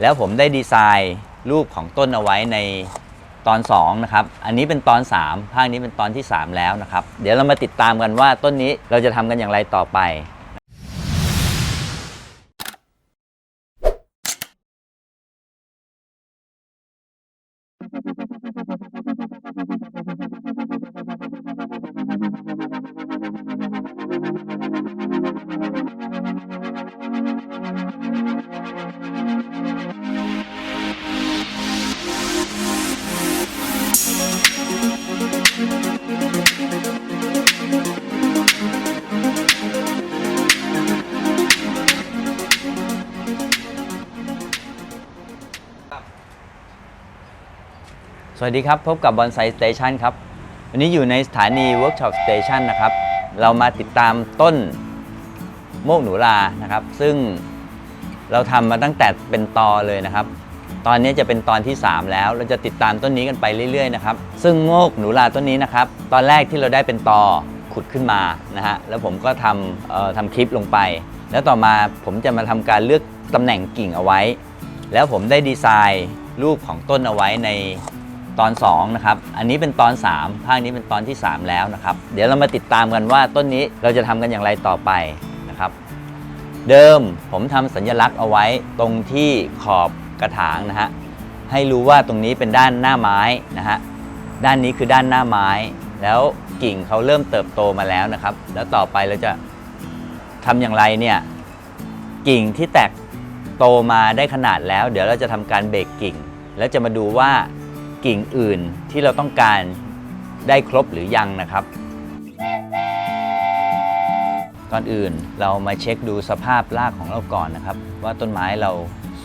แล้วผมได้ดีไซน์รูปของต้นเอาไว้ในตอน2นะครับ อันนี้เป็นตอน 3 ภาคนี้เป็นตอนที่ 3 แล้วนะครับ เดี๋ยวเรามาติดตามกันว่าต้นนี้เราจะทำกันอย่างไรต่อไป สวัสดีครับ พบกับบอนไซสเตชันครับ วันนี้อยู่ในสถานี Workshop Station นนะครับ เรามาติดตามต้นโมกหนูรานะครับ ซึ่งเราทำมาตั้งแต่เป็นตอเลยนะครับ ตอนนี้จะเป็นตอนที่ 3 แล้ว เราจะติดตามต้นนี้กันไปเรื่อยๆนะครับ ซึ่งโมกหนูราต้นนี้นะครับ ตอนแรกที่เราได้เป็นตอขุดขึ้นมานะฮะ แล้วผมก็ทำเอ่อทำคลิปลงไป แล้วต่อมาผมจะมาทำการเลือกตำแหน่งกิ่งเอาไว้ แล้วผมได้ดีไซน์รูปของต้นเอาไว้ใน ตอน 2 นะครับ อันนี้เป็นตอน 3 ภาคนี้เป็นตอนที่ 3 แล้วนะครับ เดี๋ยวเรามาติดตามกันว่าต้นนี้เราจะทำกันอย่างไรต่อไปนะครับ เดิมผมทำสัญลักษณ์เอาไว้ตรงที่ขอบกระถางนะฮะ ให้รู้ว่าตรงนี้เป็นด้านหน้าไม้นะฮะ ด้านนี้คือด้านหน้าไม้ แล้วกิ่งเขาเริ่มเติบโตมาแล้วนะครับ แล้วต่อไปเราจะทำอย่างไรเนี่ย กิ่งที่แตกโตมาได้ขนาดแล้ว เดี๋ยวเราจะทำการเบรกกิ่ง แล้วจะมาดูว่า กิ่งอื่นที่เราต้องการได้ครบหรือยังนะครับ ก่อนอื่นเรามาเช็คดูสภาพรากของเราก่อนนะครับ ว่าต้นไม้เรา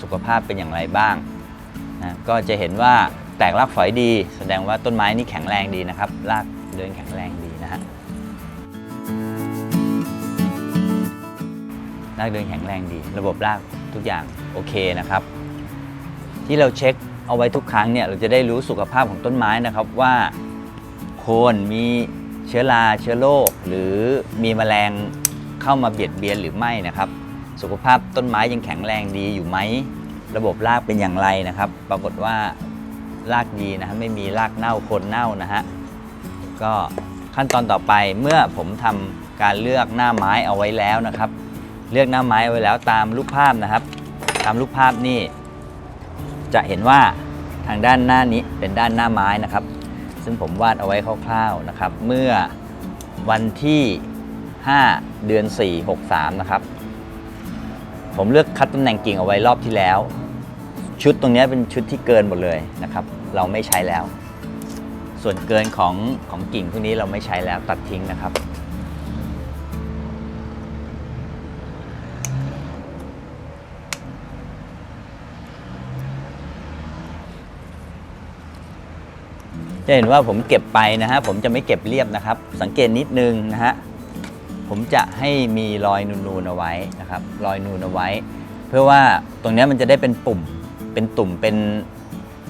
สุขภาพเป็นอย่างไรบ้างนะก็จะเห็นว่าแตกรากฝอยดี แสดงว่าต้นไม้นี่แข็งแรงดีนะครับรากเดินแข็งแรงดีนะฮะรากเดินแข็งแรงดี ระบบรากทุกอย่างโอเคนะครับ ที่เราเช็ค เอาไว้ทุกครั้งเนี่ยเราจะได้รู้สุขภาพของต้นไม้นะครับว่าโคนมีเชื้อราเชื้อโรคหรือมีแมลงเข้ามาเบียดเบียนหรือไม่นะครับ สุขภาพต้นไม้ยังแข็งแรงดีอยู่ไหมระบบรากเป็นอย่างไรนะครับ ปรากฏว่ารากดีนะฮะไม่มีรากเน่าโคนเน่านะฮะก็ขั้นตอนต่อไปเมื่อผมทำการเลือกหน้าไม้เอาไว้แล้วนะครับ เลือกหน้าไม้เอาไว้แล้วตามรูปภาพนะครับ ตามรูปภาพนี่ จะเห็นว่าทางด้านหน้านี้เป็นด้านหน้าไม้นะครับ ซึ่งผมวาดเอาไว้คร่าวๆนะครับ เมื่อวันที่ 5 เดือน 4 63 นะครับ ผมเลือกคัดตำแหน่งกิ่งเอาไว้รอบที่แล้ว ชุดตรงนี้เป็นชุดที่เกินหมดเลยนะครับ เราไม่ใช้แล้ว ส่วนเกินของของกิ่งพวกนี้เราไม่ใช้แล้วตัดทิ้งนะครับ จะเห็นว่าผมเก็บไปนะฮะผมจะไม่เก็บเรียบนะครับ สังเกตนิดนึงนะฮะผมจะให้มีรอยนูนๆเอาไว้นะครับ รอยนูนเอาไว้ เพื่อว่าตรงนี้มันจะได้เป็นปุ่มเป็นตุ่มเป็น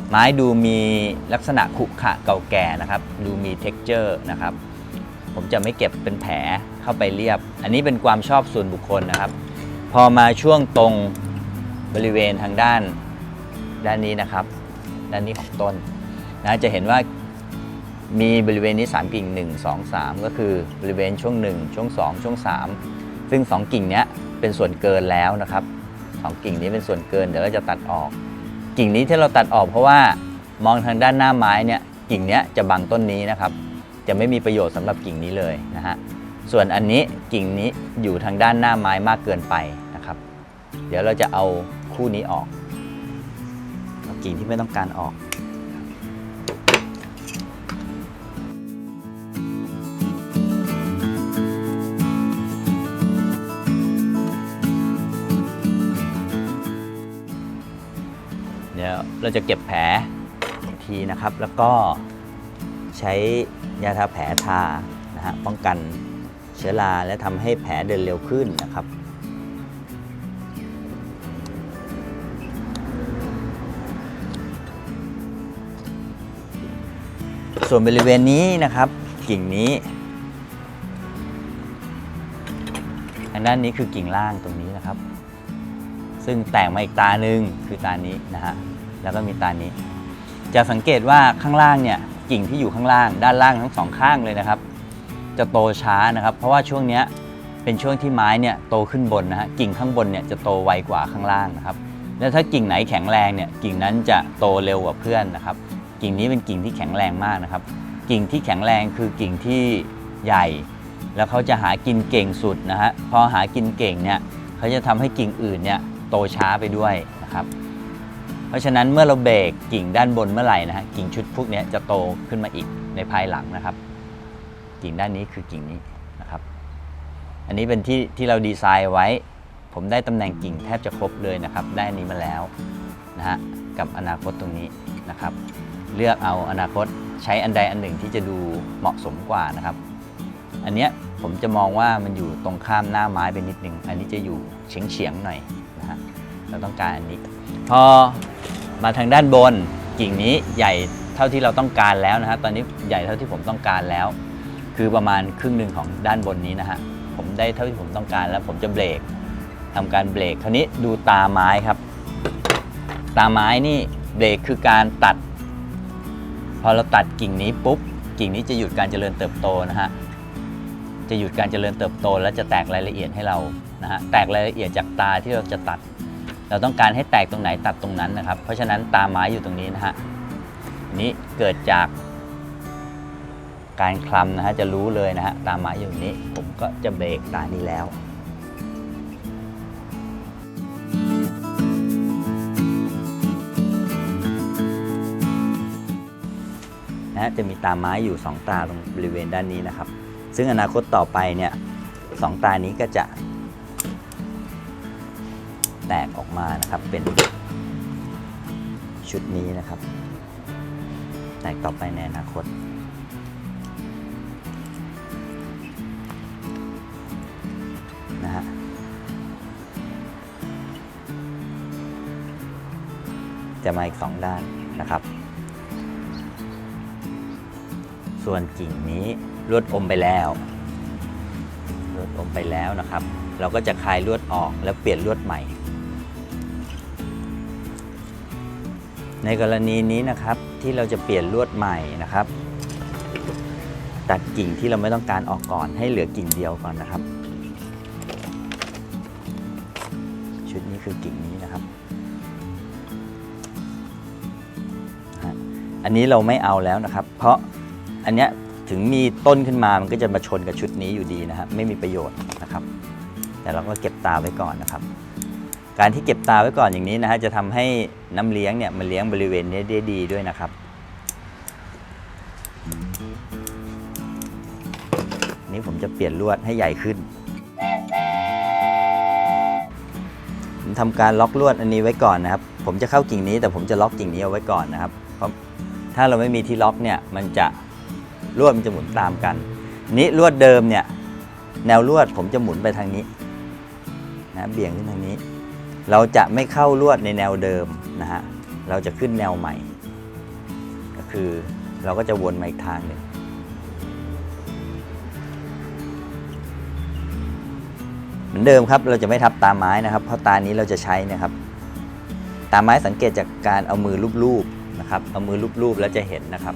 ไม้ดูมีลักษณะขรุขระเก่าแก่นะครับ ดูมี t e x t อร์นะครับ ผมจะไม่เก็บเป็นแผลเข้าไปเรียบ อันนี้เป็นความชอบส่วนบุคคลนะครับ พอมาช่วงตรงบริเวณทางด้านด้านนี้นะครับ ด้านนี้ของต้นนะจะเห็นว่า มีบริเวณนี้ 3 กิ่ง 1 2 3 ก็คือบริเวณช่วง 1 ช่วง 2 ช่วง 3 ซึ่ง 2 กิ่งเนี้ยเป็นส่วนเกินแล้วนะครับสองกิ่งนี้เป็นส่วนเกินเดี๋ยวเราจะตัดออก กิ่งนี้ที่เราตัดออกเพราะว่ามองทางด้านหน้าไม้เนี่ยกิ่งเนี้ยจะบังต้นนี้นะครับ จะไม่มีประโยชน์สำหรับกิ่งนี้เลยนะฮะส่วนอันนี้กิ่งนี้อยู่ทางด้านหน้าไม้มากเกินไปนะครับ เดี๋ยวเราจะเอาคู่นี้ออกกิ่งที่ไม่ต้องการออก เราจะเก็บแผลทีนะครับ แล้วก็ใช้ยาทาแผลทานะฮะป้องกันเชื้อราและทำให้แผลเดินเร็วขึ้นนะครับส่วนบริเวณนี้นะครับกิ่งนี้ทางด้านนี้คือกิ่งล่างตรงนี้นะครับ ซึ่งแตกมาอีกตาหนึ่งคือตานี้นะฮะ แล้วก็มีตานี้ จะสังเกตว่าข้างล่างเนี่ยกิ่งที่อยู่ข้างล่างด้านล่างทั้งสองข้างเลยนะครับ จะโตช้านะครับ เพราะว่าช่วงนี้เป็นช่วงที่ไม้เนี่ยโตขึ้นบนนะฮะกิ่งข้างบนเนี่ยจะโตไวกว่าข้างล่างนะครับ แล้วถ้ากิ่งไหนแข็งแรงเนี่ยกิ่งนั้นจะโตเร็วกว่าเพื่อนนะครับ กิ่งนี้เป็นกิ่งที่แข็งแรงมากนะครับ กิ่งที่แข็งแรงคือกิ่งที่ใหญ่ แล้วเขาจะหากินเก่งสุดนะฮะพอหากินเก่งเนี่ยเขาจะทำให้กิ่งอื่นเนี่ยโตช้าไปด้วยนะครับ ราะฉะนั้นเมื่อเราเบรกกิ่งด้านบนเมื่อไหร่นะฮะกิ่งชุดพวกนี้จะโตขึ้นมาอีกในภายหลังนะครับ กิ่งด้านนี้คือกิ่งนี้นะครับ อันนี้เป็นที่ที่เราดีไซน์ไว้ ผมได้ตำแหน่งกิ่งแทบจะครบเลยนะครับ ได้อันนี้มาแล้วนะฮะกับอนาคตตรงนี้นะครับ เลือกเอาอนาคตใช้อันใดอันหนึ่งที่จะดูเหมาะสมกว่านะครับ อันเนี้ยผมจะมองว่ามันอยู่ตรงข้ามหน้าไม้ไปนิดนึง อันนี้จะอยู่เฉียงเฉียงๆหน่อยนะฮะเราต้องการอันนี้ พอมาทางด้านบนกิ่งนี้ใหญ่เท่าที่เราต้องการแล้วนะฮะตอนนี้ใหญ่เท่าที่ผมต้องการแล้ว คือประมาณครึ่งหนึ่งของด้านบนนี้นะฮะผมได้เท่าที่ผมต้องการแล้วผมจะเบรกทำการเบรกคราวนี้ดูตาไม้ครับ ตาไม้นี่เบรกคือการตัด พอเราตัดกิ่งนี้ปุ๊บกิ่งนี้จะหยุดการเจริญเติบโตนะฮะจะหยุดการเจริญเติบโต และจะแตกรายละเอียดให้เรานะฮะแตกรายละเอียดจากตาที่เราจะตัด เราต้องการให้แตกตรงไหนตัดตรงนั้นนะครับ เพราะฉะนั้นตาไม้อยู่ตรงนี้นะฮะนี้เกิดจากการคลำนะฮะจะรู้เลยนะฮะตาไม้อยู่ตรงนี้ ผมก็จะเบรกตานี้แล้วนะฮะจะมีตาไม้อยู่ 2 ตาตรงบริเวณด้านนี้นะครับ ซึ่งอนาคตต่อไปเนี่ยสองตานี้ก็จะ แตกออกมานะครับ เป็นชุดนี้นะครับ แตกต่อไปในอนาคต นะฮะจะมาอีกสองด้านนะครับ ส่วนกิ่งนี้ลวดอมไปแล้วลวดอมไปแล้วนะครับ เราก็จะคลายลวดออกแล้วเปลี่ยนลวดใหม่ ในกรณีนี้นะครับที่เราจะเปลี่ยนลวดใหม่นะครับ ตัดกิ่งที่เราไม่ต้องการออกก่อนให้เหลือกิ่งเดียวก่อนนะครับ ชุดนี้คือกิ่งนี้นะครับ อันนี้เราไม่เอาแล้วนะครับ เพราะอันเนี้ยถึงมีต้นขึ้นมามันก็จะมาชนกับชุดนี้อยู่ดีนะครับ ไม่มีประโยชน์นะครับ แต่เราก็เก็บตาไว้ก่อนนะครับ การที่เก็บตาไว้ก่อนอย่างนี้นะฮะจะทำให้น้ำเลี้ยงเนี่ยมันเลี้ยงบริเวณนี้ได้ดีด้วยนะครับ นี้ผมจะเปลี่ยนลวดให้ใหญ่ขึ้นผมทำการล็อกลวดอันนี้ไว้ก่อนนะครับ ผมจะเข้ากิ่งนี้แต่ผมจะล็อกกิ่งนี้เอาไว้ก่อนนะครับ เพราะถ้าเราไม่มีที่ล็อกเนี่ยมันจะลวดมันจะหมุนตามกัน นี้ลวดเดิมเนี่ยแนวลวดผมจะหมุนไปทางนี้นะเบี่ยงขึ้นทางนี้ เราจะไม่เข้าลวดในแนวเดิมนะฮะ เราจะขึ้นแนวใหม่ ก็คือเราก็จะวนมาอีกทางหนึ่งเหมือนเดิมครับ เราจะไม่ทับตาไม้นะครับ เพราะตานี้เราจะใช้นะครับ ตาไม้สังเกตจากการเอามือลูบๆนะครับ เอามือลูบๆแล้วจะเห็นนะครับ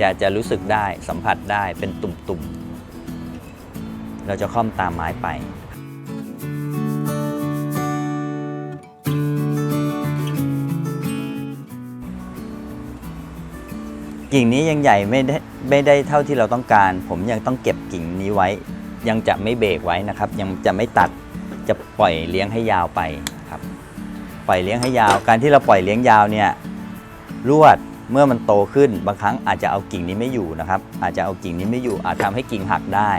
จะจะรู้สึกได้สัมผัสได้เป็นตุ่มๆ เราจะค่อมตาไม้ไป กิ่งนี้ยังใหญ่ไม่ได้ไม่ได้เท่าที่เราต้องการ ผมยังต้องเก็บกิ่งนี้ไว้ ยังจะไม่เบรกไว้นะครับ ยังจะไม่ตัดจะปล่อยเลี้ยงให้ยาวไปครับ ปล่อยเลี้ยงให้ยาว การที่เราปล่อยเลี้ยงยาวเนี่ยลวดเมื่อมันโตขึ้นบางครั้งอาจจะเอากิ่งนี้ไม่อยู่นะครับ อาจจะเอากิ่งนี้ไม่อยู่อาจทำให้กิ่งหักได้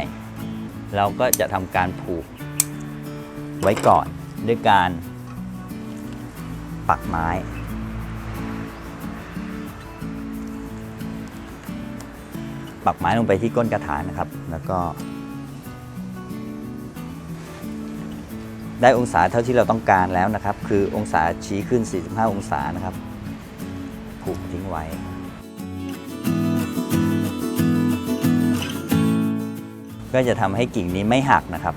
เราก็จะทำการผูกไว้ก่อนด้วยการปักไม้ ปักไม้ลงไปที่ก้นกระถางนะครับ แล้วก็ ได้องศาเท่าที่เราต้องการแล้วนะครับ คือองศาชี้ขึ้น 45 องศานะครับ ผูกทิ้งไว้ ก็จะทำให้กิ่งนี้ไม่หักนะครับ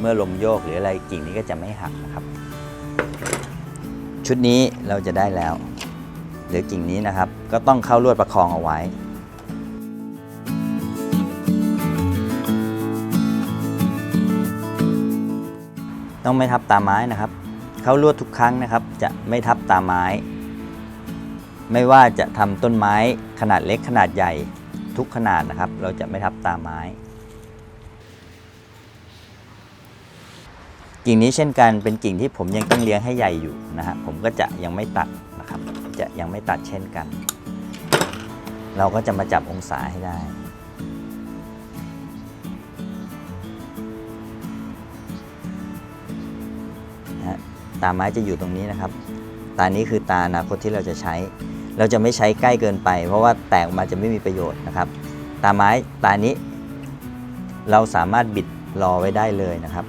เมื่อลมโยกหรืออะไรกิ่งนี้ก็จะไม่หักนะครับ ชุดนี้เราจะได้แล้วหลือกิ่งนี้นะครับ ก็ต้องเข้าลวดประคองเอาไว้ ต้องไม่ทับตาไม้นะครับ เข้าลวดทุกครั้งนะครับ จะไม่ทับตาไม้ ไม่ว่าจะทำต้นไม้ขนาดเล็กขนาดใหญ่ทุกขนาดนะครับ เราจะไม่ทับตาไม้กิ่งนี้เช่นกันเป็นกิ่งที่ผมยังต้องเลี้ยงให้ใหญ่อยู่นะฮะผมก็จะยังไม่ตัดนะครับ จะยังไม่ตัดเช่นกัน เราก็จะมาจับองศาให้ได้ ตาไม้จะอยู่ตรงนี้นะครับ ตานี้คือตาอนาคตที่เราจะใช้ เราจะไม่ใช้ใกล้เกินไป เพราะว่าแตกออกมาจะไม่มีประโยชน์นะครับ ตาไม้ตานี้ เราสามารถบิดรอไว้ได้เลยนะครับ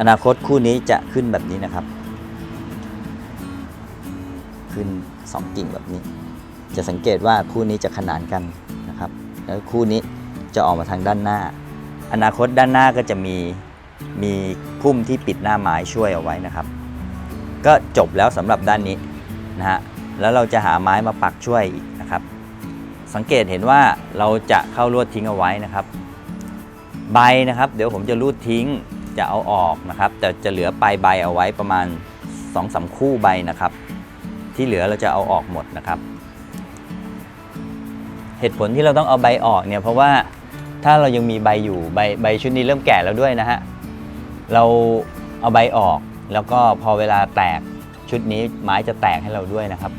อนาคตคู่นี้จะขึ้นแบบนี้นะครับ ขึ้น 2 กิ่งแบบนี้ จะสังเกตว่าคู่นี้จะขนานกันนะครับ แล้วคู่นี้จะออกมาทางด้านหน้า อนาคตด้านหน้าก็จะมีมีพุ่มที่ปิดหน้าไม้ช่วยเอาไว้นะครับ ก็จบแล้วสำหรับด้านนี้นะฮะแล้วเราจะหาไม้มาปักช่วยอีกนะครับ สังเกตเห็นว่าเราจะเข้าลวดทิ้งเอาไว้นะครับ ใบนะครับ เดี๋ยวผมจะรูดทิ้งจะเอาออกนะครับ แต่จะเหลือปลายใบเอาไว้ประมาณ2อสาคู่ใบนะครับ ที่เหลือเราจะเอาออกหมดนะครับ เหตุผลที่เราต้องเอาใบออกเนี่ยเพราะว่าถ้าเรายังมีใบอยู่ใบใบชุดนี้เริ่มแก่แล้วด้วยนะฮะเราเอาใบออกแล้วก็พอเวลาแตกชุดนี้ไม้จะแตกให้เราด้วยนะครับ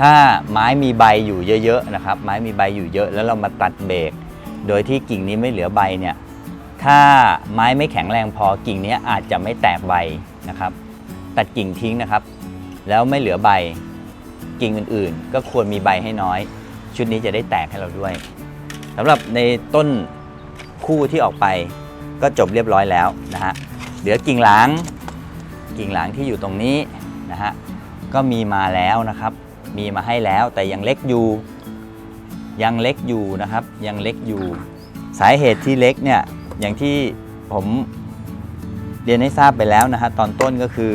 ถ้าไม้มีใบอยู่เยอะๆนะครับ ไม้มีใบอยู่เยอะแล้วเรามาตัดเบรกโดยที่กิ่งนี้ไม่เหลือใบเนี่ยถ้าไม้ไม่แข็งแรงพอกิ่งนี้อาจจะไม่แตกใบนะครับ ตัดกิ่งทิ้งนะครับ แล้วไม่เหลือใบกิ่งอื่นๆ ก็ควรมีใบให้น้อย ชุดนี้จะได้แตกให้เราด้วยสำหรับในต้นคู่ที่ออกไปก็จบเรียบร้อยแล้วนะฮะเหลือกิ่งหลังกิ่งหลังที่อยู่ตรงนี้นะฮะก็มีมาแล้วนะครับ มีมาให้แล้วแต่ยังเล็กอยู่ ยังเล็กอยู่นะครับ ยังเล็กอยู่ สาเหตุที่เล็กเนี่ยอย่างที่ผมเรียนให้ทราบไปแล้วนะฮะตอนต้นก็คือ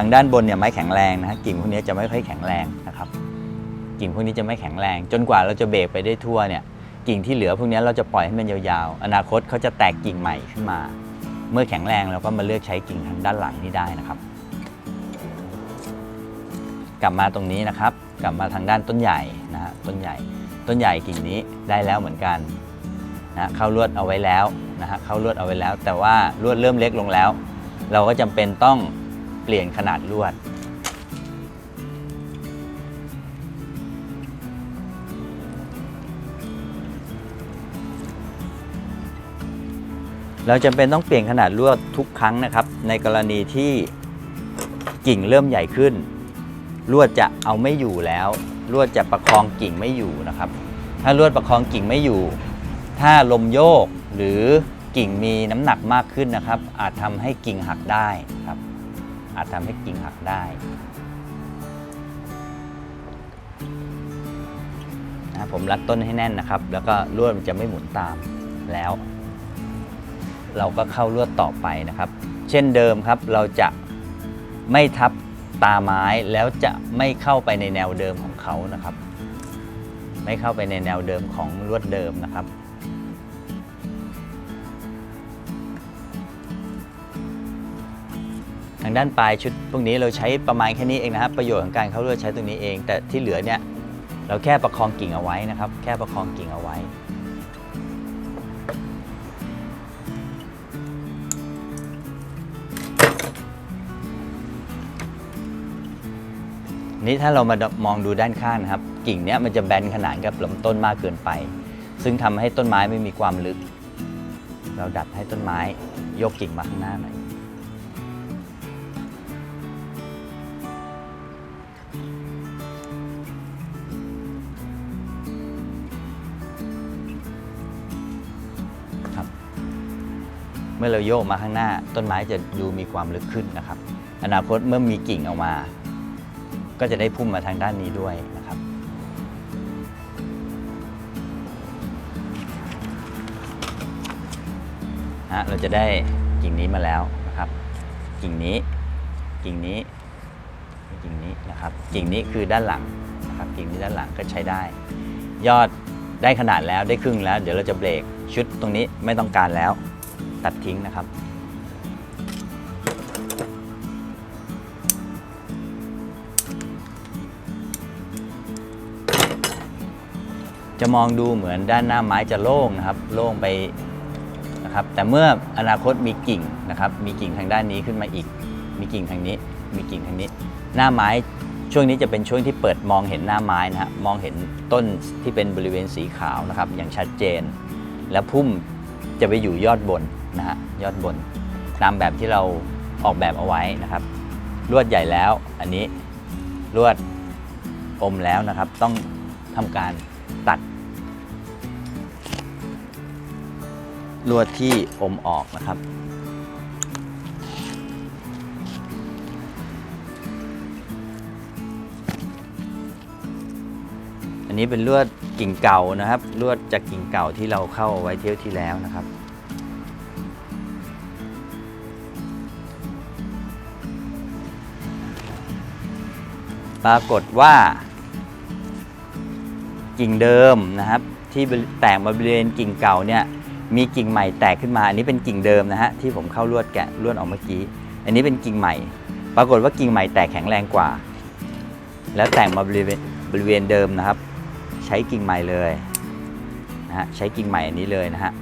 ทางด้านบนเนี่ยไม้แข็งแรงนะฮะกิ่งพวกนี้จะไม่ค่อยแข็งแรงนะครับกิ่งพวกนี้จะไม่แข็งแรง จนกว่าเราจะเบรกไปได้ทั่วเนี่ยกิ่งที่เหลือพวกนี้เราจะปล่อยให้มันยาวๆ อนาคตเขาจะแตกกิ่งใหม่ขึ้นมา เมื่อแข็งแรงเราก็มาเลือกใช้กิ่งทางด้านหลังนี้ได้นะครับ กลับมาตรงนี้นะครับ กลับมาทางด้านต้นใหญ่นะฮะต้นใหญ่ต้นใหญ่กิ่งนี้ได้แล้วเหมือนกันนะเข้าลวดเอาไว้แล้วนะฮะเข้าลวดเอาไว้แล้ว แต่ว่าลวดเริ่มเล็กลงแล้ว เราก็จำเป็นต้อง ปลี่ยนขนาดลวด เราจำเป็นต้องเปลี่ยนขนาดลวดทุกครั้งนะครับ ในกรณีที่กิ่งเริ่มใหญ่ขึ้น ลวดจะเอาไม่อยู่แล้ว ลวดจะประคองกิ่งไม่อยู่นะครับ ถ้าลวดประคองกิ่งไม่อยู่ ถ้าลมโยกหรือกิ่งมีน้ำหนักมากขึ้นนะครับ อาจทำให้กิ่งหักได้ครับ อาจทำให้กิ่งหักได้นะผมรัดต้นให้แน่นนะครับ แล้วก็ลวดมันจะไม่หมุนตามแล้ว เราก็เข้าลวดต่อไปนะครับ เช่นเดิมครับเราจะไม่ทับตาไม้แล้วจะไม่เข้าไปในแนวเดิมของเขานะครับ ไม่เข้าไปในแนวเดิมของลวดเดิมนะครับางด้านปลายชุดพวกนี้เราใช้ประมาณแค่นี้เองนะครับ ประโยชน์ของการเข้าลวดใช้ตรงนี้เอง แต่ที่เหลือเนี่ยเราแค่ประคองกิ่งเอาไว้นะครับ แค่ประคองกิ่งเอาไว้ นี่ถ้าเรามามองดูด้านข้างนะครับ กิ่งเนี้ยมันจะแบนขนานกับลำต้นมากเกินไป ซึ่งทำให้ต้นไม้ไม่มีความลึก เราดัดให้ต้นไม้ยกกิ่งมาข้างหน้าหน่อย เมื่อเราโยกมาข้างหน้า ต้นไม้จะดูมีความลึกขึ้นนะครับ อนาคตเมื่อมีกิ่งออกมา ก็จะได้พุ่มมาทางด้านนี้ด้วยนะครับ เราจะได้กิ่งนี้มาแล้วนะครับ กิ่งนี้ กิ่งนี้ กิ่งนี้นะครับ กิ่งนี้คือด้านหลังนะครับ กิ่งนี้ด้านหลังก็ใช้ได้ ยอดได้ขนาดแล้วได้ครึ่งแล้ว เดี๋ยวเราจะเบรกชุดตรงนี้ไม่ต้องการแล้ว ตัดทิ้งนะครับ จะมองดูเหมือนด้านหน้าไม้จะโล่งนะครับ โล่งไปนะครับ แต่เมื่ออนาคตมีกิ่งนะครับ มีกิ่งทางด้านนี้ขึ้นมาอีก มีกิ่งทางนี้ มีกิ่งทางนี้ หน้าไม้ช่วงนี้จะเป็นช่วงที่เปิดมองเห็นหน้าไม้นะฮะ มองเห็นต้นที่เป็นบริเวณสีขาวนะครับ อย่างชัดเจน และพุ่มจะไปอยู่ยอดบนนะฮะยอดบนตามแบบที่เราออกแบบเอาไว้นะครับ ลวดใหญ่แล้วอันนี้ลวดอมแล้วนะครับ ต้องทำการตัด ลวดที่อมออกนะครับอันนี้เป็นลวดกิ่งเก่านะครับลวดจากกิ่งเก่าที่เราเข้าไว้เที่ยวที่แล้วนะครับ ปรากฏว่า กิ่งเดิมนะครับ ที่แตกมาบริเวณกิ่งเก่าเนี่ยมีกิ่งใหม่แตกขึ้นมา อันนี้เป็นกิ่งเดิมนะฮะที่ผมเข้าลวดแกะลวดออกเมื่อกี้ อันนี้เป็นกิ่งใหม่ ปรากฏว่ากิ่งใหม่แตกแข็งแรงกว่า แล้วแตกมาบริเวณบริเวณเดิมนะครับ ใช้กิ่งใหม่เลยนะฮะใช้กิ่งใหม่อันนี้เลยนะฮะ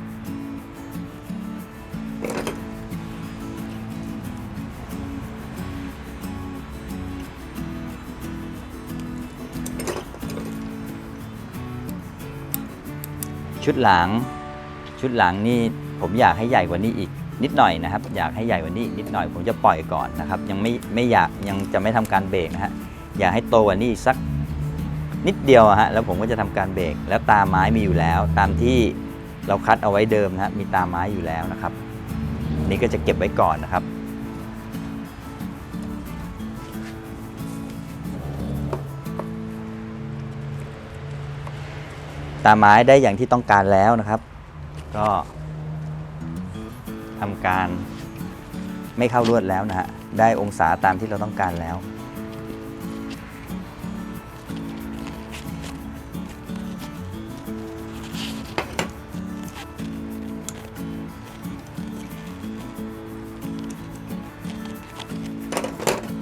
ชุดหลัง ชุดหลังนี่ผมอยากให้ใหญ่กว่านี้อีกนิดหน่อยนะครับ อยากให้ใหญ่กว่านี้นิดหน่อยผมจะปล่อยก่อนนะครับ ยังไม่ไม่อยากยังจะไม่ทำการเบรกนะฮะอยากให้โตกว่านี้สักนิดเดียวฮะแล้วผมก็จะทำการเบรกแล้วตาไม้มีอยู่แล้ว ตามที่เราคัดเอาไว้เดิมนะฮะมีตาไม้อยู่แล้วนะครับ นี่ก็จะเก็บไว้ก่อนนะครับ ตาไม้ได้อย่างที่ต้องการแล้วนะครับ ก็ทำการไม่เข้าลวดแล้วนะฮะ ได้องศาตามที่เราต้องการแล้ว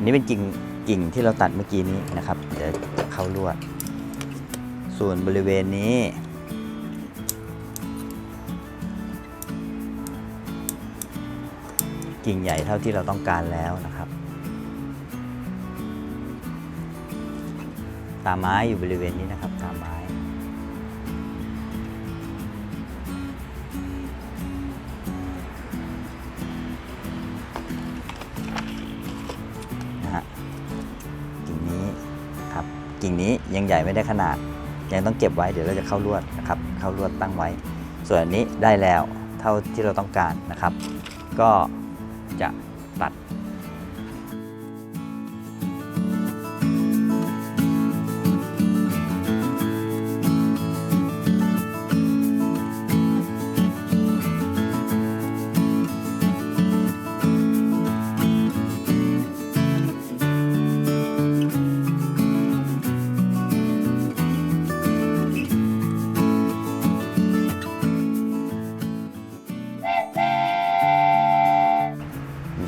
นนี้เป็นกิ่งกิ่งที่เราตัดเมื่อกี้นี้นะครับ เดี๋ยวเข้าลวด ส่วนบริเวณนี้ กิ่งใหญ่เท่าที่เราต้องการแล้วนะครับ ตาไม้อยู่บริเวณนี้นะครับ ตาไม้นะฮะกิ่งนี้ครับ กิ่งนี้ยังใหญ่ไม่ได้ขนาด ยังต้องเก็บไว้เดี๋ยวเราจะเข้าลวดนะครับเข้าลวดตั้งไว้ ส่วนอันนี้ได้แล้วเท่าที่เราต้องการนะครับ ก็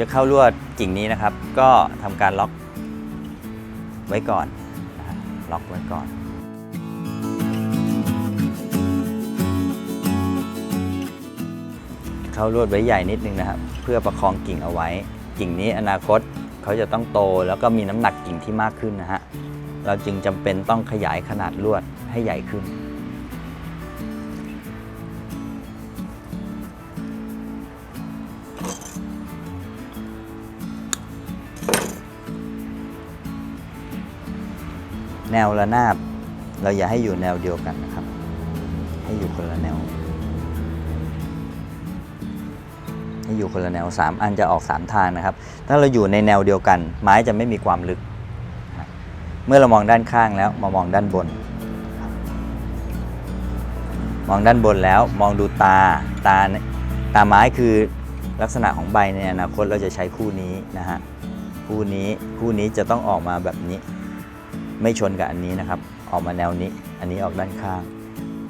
จะเข้าลวดกิ่งนี้นะครับ ก็ทำการล็อกไว้ก่อนล็อกไว้ก่อนเข้าลวดไว้ใหญ่นิดนึงนะครับ เพื่อประคองกิ่งเอาไว้ กิ่งนี้อนาคตเขาจะต้องโตแล้วก็มีน้ำหนักกิ่งที่มากขึ้นนะฮะเราจึงจำเป็นต้องขยายขนาดลวดให้ใหญ่ขึ้น แนวระนาบ เราอย่าให้อยู่แนวเดียวกันนะครับ ให้อยู่คนละแนว ให้อยู่คนละแนวสามอันจะออกสามทางนะครับ ถ้าเราอยู่ในแนวเดียวกัน ไม้จะไม่มีความลึก เมื่อเรามองด้านข้างแล้วมามองด้านบน มองด้านบนแล้วมองดูตาตาตาไม้คือลักษณะของใบในอนาคตเราจะใช้คู่นี้นะฮะคู่นี้คู่นี้จะต้องออกมาแบบนี้ ไม่ชนกับอันนี้นะครับ ออกมาแนวนี้ อันนี้ออกด้านข้าง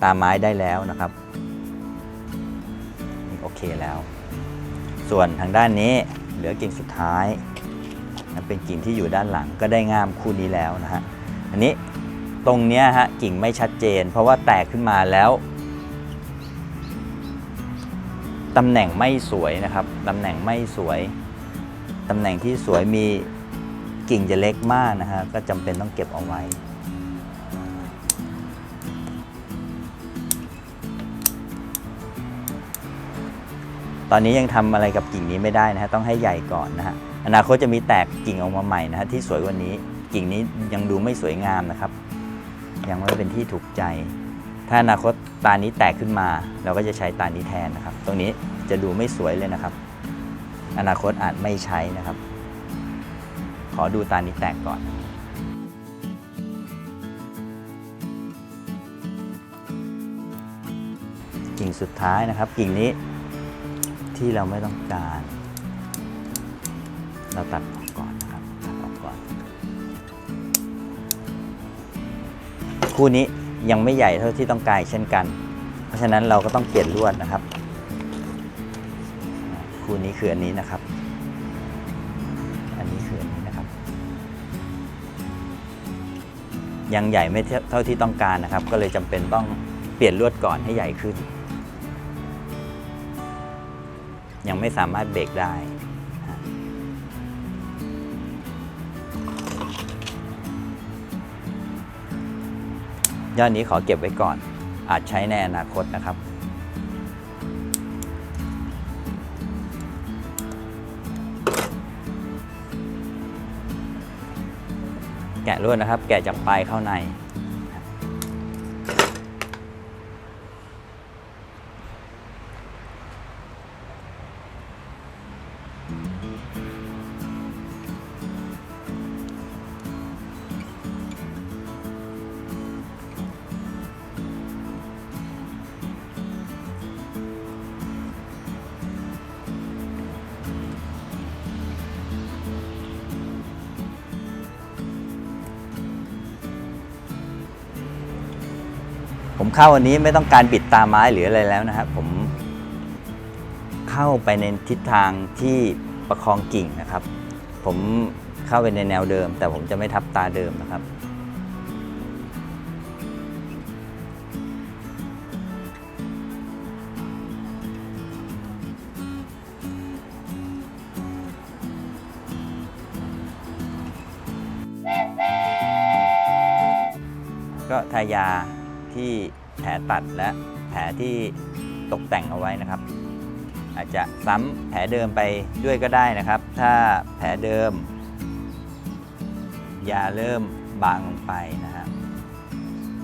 ตาไม้ได้แล้วนะครับนี่โอเคแล้ว ส่วนทางด้านนี้เหลือกิ่งสุดท้ายนันเป็นกิ่งที่อยู่ด้านหลังก็ได้งามคู่นี้แล้วนะฮะอันนี้ตรงเนี้ยฮะกิ่งไม่ชัดเจน เพราะว่าแตกขึ้นมาแล้วตำแหน่งไม่สวยนะครับตำแหน่งไม่สวยตำแหน่งที่สวยมี กิ่งจะเล็กมากนะฮะก็จำเป็นต้องเก็บเอาไว้ ตอนนี้ยังทำอะไรกับกิ่งนี้ไม่ได้นะฮะต้องให้ใหญ่ก่อนนะฮะอนาคตจะมีแตกกิ่งออกมาใหม่นะฮะที่สวยกว่านี้กิ่งนี้ยังดูไม่สวยงามนะครับ ยังไม่เป็นที่ถูกใจ ถ้าอนาคตตานี้แตกขึ้นมา เราก็จะใช้ตานี้แทนนะครับ ตรงนี้จะดูไม่สวยเลยนะครับ อนาคตอาจไม่ใช้นะครับ ขอดูตานี้แตกก่อน กิ่งสุดท้ายนะครับ กิ่งนี้ที่เราไม่ต้องการ เราตัดออกก่อนนะครับตัดออกก่อน คู่นี้ยังไม่ใหญ่เท่าที่ต้องการเช่นกัน เพราะฉะนั้นเราก็ต้องเปลี่ยนลวดนะครับ คู่นี้คืออันนี้นะครับ ยังใหญ่ไม่เท่าที่ต้องการนะครับ ก็เลยจำเป็นต้องเปลี่ยนลวดก่อนให้ใหญ่ขึ้น ยังไม่สามารถเบรกได้ยอดนี้ขอเก็บไว้ก่อน อาจใช้ในอนาคตนะครับ ลวดนะครับ แกะจากปลายเข้าใน เข้าวันนี้ไม่ต้องการบิดตาไม้หรืออะไรแล้วนะครับผมเข้าไปในทิศทางที่ประคองกิ่งนะครับ ผมเข้าไปในแนวเดิม แต่ผมจะไม่ทับตาเดิมนะครับ ก็ทายาที่ ลตัดและแผลที่ตกแต่งเอาไว้นะครับ อาจจะซ้ำแผลเดิมไปด้วยก็ได้นะครับ ถ้าแผลเดิมยาเริ่มบางลงไปนะฮะ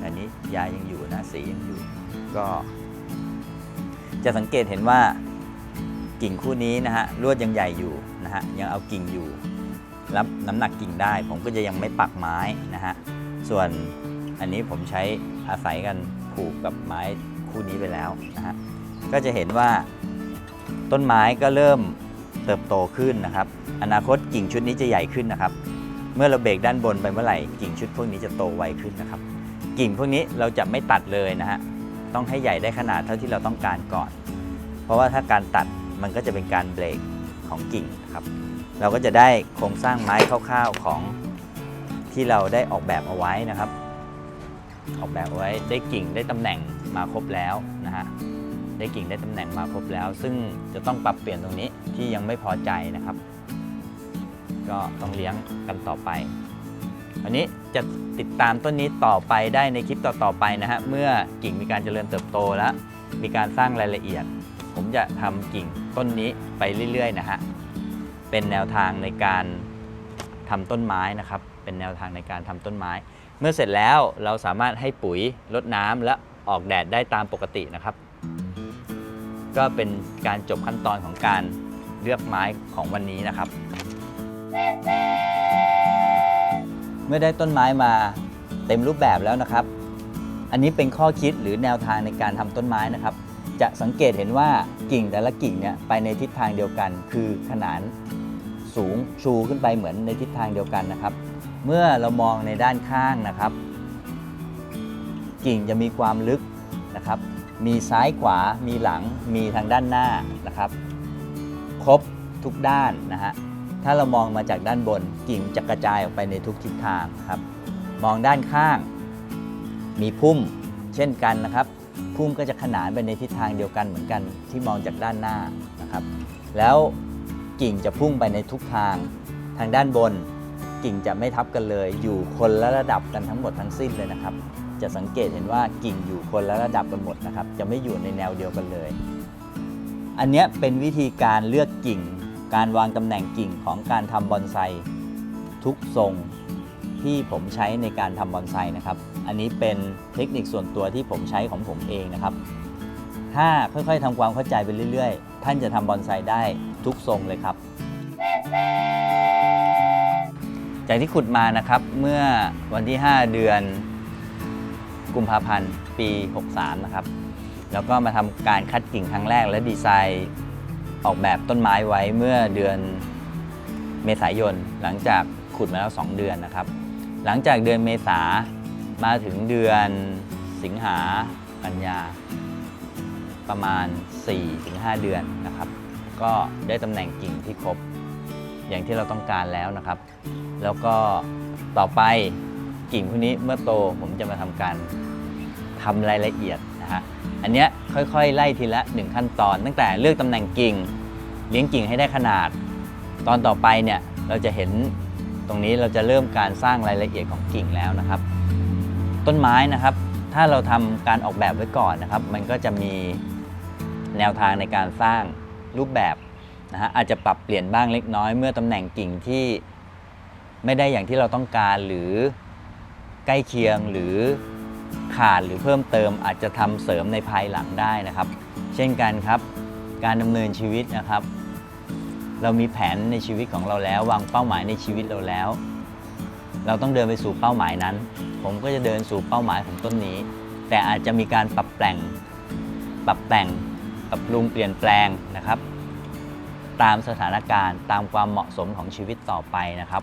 อันนี้ยายังอยู่นะสียังอยู่ก็ จะสังเกตเห็นว่ากิ่งคู่นี้นะฮะลวดยังใหญ่อยู่นะฮะยังเอากิ่งอยู่ รับน้ำหนักกิ่งได้ ผมก็จะยังไม่ปักไม้นะฮะส่วนอันนี้ผมใช้อาศัยกัน ผูกกับไม้คู่นี้ไปแล้วนะฮะก็จะเห็นว่าต้นไม้ก็เริ่มเติบโตขึ้นนะครับ อนาคตกิ่งชุดนี้จะใหญ่ขึ้นนะครับ เมื่อเราเบรกด้านบนไปเมื่อไหร่กิ่งชุดพวกนี้จะโตไวขึ้นนะครับ กิ่งพวกนี้เราจะไม่ตัดเลยนะฮะต้องให้ใหญ่ได้ขนาดเท่าที่เราต้องการก่อน เพราะว่าถ้าการตัดมันก็จะเป็นการเบรกของกิ่งครับ เราก็จะได้โครงสร้างไม้คร่าวๆของที่เราได้ออกแบบเอาไว้นะครับ ออกแบบไว้ได้กิ่งได้ตำแหน่งมาครบแล้วนะฮะได้กิ่งได้ตำแหน่งมาครบแล้ว ซึ่งจะต้องปรับเปลี่ยนตรงนี้ที่ยังไม่พอใจนะครับ ก็ต้องเลี้ยงกันต่อไปวันนี้จะติดตามต้นนี้ต่อไปได้ในคลิปต่อๆไปนะฮะเมื่อกิ่งมีการเจริญเติบโตแล้ว มีการสร้างรายละเอียด ผมจะทำกิ่งต้นนี้ไปเรื่อยๆนะฮะเป็นแนวทางในการทำต้นไม้นะครับ เป็นแนวทางในการทำต้นไม้ เมื่อเสร็จแล้วเราสามารถให้ปุ๋ยลดน้ำและออกแดดได้ตามปกตินะครับ ก็เป็นการจบขั้นตอนของการเลือกไม้ของวันนี้นะครับ เมื่อได้ต้นไม้มาเต็มรูปแบบแล้วนะครับ อันนี้เป็นข้อคิดหรือแนวทางในการทำต้นไม้นะครับ จะสังเกตเห็นว่ากิ่งแต่ละกิ่งเนี่ยไปในทิศทางเดียวกัน คือขนานสูงชูขึ้นไปเหมือนในทิศทางเดียวกันนะครับ เมื่อเรามองในด้านข้างนะครับ กิ่งจะมีความลึกนะครับ มีซ้ายขวา มีหลัง มีทางด้านหน้านะครับ ครบทุกด้านนะฮะ ถ้าเรามองมาจากด้านบน กิ่งจะกระจายออกไปในทุกทิศทางครับ มองด้านข้าง มีพุ่มเช่นกันนะครับ พุ่มก็จะขนานไปในทิศทางเดียวกันเหมือนกันที่มองจากด้านหน้านะครับ แล้วกิ่งจะพุ่งไปในทุกทาง ทางด้านบน กิ่งจะไม่ทับกันเลย อยู่คนละระดับกันทั้งหมดทั้งสิ้นเลยนะครับ จะสังเกตเห็นว่ากิ่งอยู่คนละระดับกันหมดนะครับ จะไม่อยู่ในแนวเดียวกันเลย อันนี้เป็นวิธีการเลือกกิ่ง การวางตำแหน่งกิ่งของการทำบอนไซทุกทรงที่ผมใช้ในการทำบอนไซนะครับ อันนี้เป็นเทคนิคส่วนตัวที่ผมใช้ของผมเองนะครับ ถ้าค่อยๆทำความเข้าใจไปเรื่อย ๆ ท่านจะทำบอนไซได้ทุกทรงเลยครับ จากที่ขุดมานะครับเมื่อวันที่ 5 เดือนกุมภาพันธ์ปี 63 นะครับ แล้วก็มาทำการคัดกิ่งครั้งแรกและดีไซน์ออกแบบต้นไม้ไว้เมื่อเดือนเมษายน หลังจากขุดมาแล้ว 2 เดือนนะครับ หลังจากเดือนเมษามาถึงเดือนสิงหากันยา ประมาณ 4-5 เดือนนะครับ ก็ได้ตำแหน่งกิ่งที่ครบอย่างที่เราต้องการแล้วนะครับ แล้วก็ต่อไปกิ่งพวกนี้เมื่อโตผมจะมาทำการทำรายละเอียดนะฮะอันเนี้ยค่อยๆ ไล่ทีละหนึ่งขั้นตอน ตั้งแต่เลือกตำแหน่งกิ่ง เลี้ยงกิ่งให้ได้ขนาด ตอนต่อไปเนี่ยเราจะเห็นตรงนี้เราจะเริ่มการสร้างรายละเอียดของกิ่งแล้วนะครับ ต้นไม้นะครับ ถ้าเราทำการออกแบบไว้ก่อนนะครับ มันก็จะมีแนวทางในการสร้างรูปแบบนะฮะอาจจะปรับเปลี่ยนบ้างเล็กน้อยเมื่อตำแหน่งกิ่งที่ ไม่ได้อย่างที่เราต้องการหรือใกล้เคียงหรือขาดหรือเพิ่มเติมอาจจะทำเสริมในภายหลังได้นะครับ เช่นกันครับ การดำเนินชีวิตนะครับ เรามีแผนในชีวิตของเราแล้ว วางเป้าหมายในชีวิตเราแล้ว เราต้องเดินไปสู่เป้าหมายนั้น ผมก็จะเดินสู่เป้าหมายของต้นนี้ แต่อาจจะมีการปรับแต่งปรับแต่งปรับปรุงเปลี่ยนแปลงนะครับ ตามสถานการณ์ตามความเหมาะสมของชีวิตต่อไปนะครับ